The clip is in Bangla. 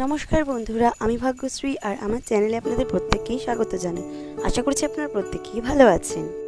নমস্কার বন্ধুরা, আমি ভাগ্যশ্রী আর আমার চ্যানেলে আপনাদের প্রত্যেককেই স্বাগত জানাই। আশা করছি আপনারা প্রত্যেকেই ভালো আছেন।